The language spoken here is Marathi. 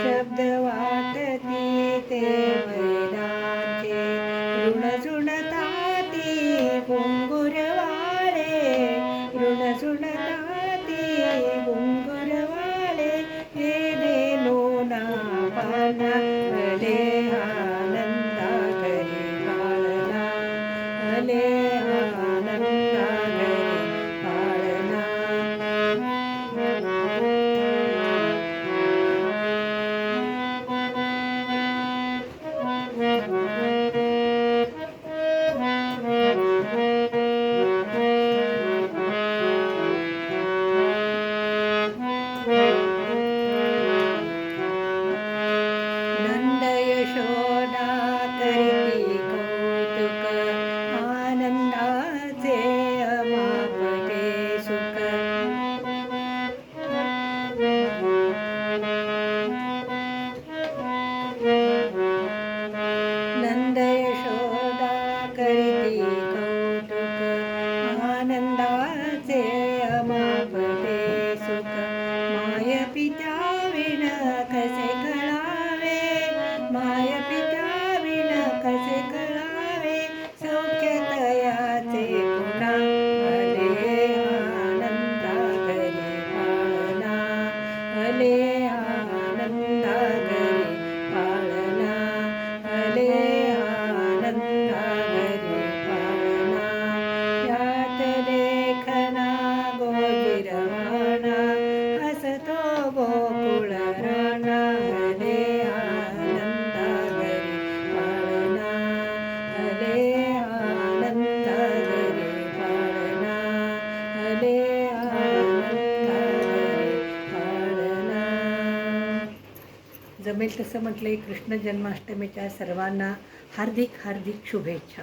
शब्द वाटती ते वैनाचे ऋण सुणताती गुंगुरवाळे ऋण सुणताती गुंगुरवाळे हे देलो ना पाना नंद यशोदा करीती कौतुक आनंदाचे अमापते सुख. माय पिता विण कसे कळावे? माय पिता विण कसे कळावे? सौख्यतयाचे पुन्हा भले आनंदा करे पाळना भले जमेल तसं म्हटलं कृष्ण जन्माष्टमीच्या सर्वांना हार्दिक हार्दिक शुभेच्छा.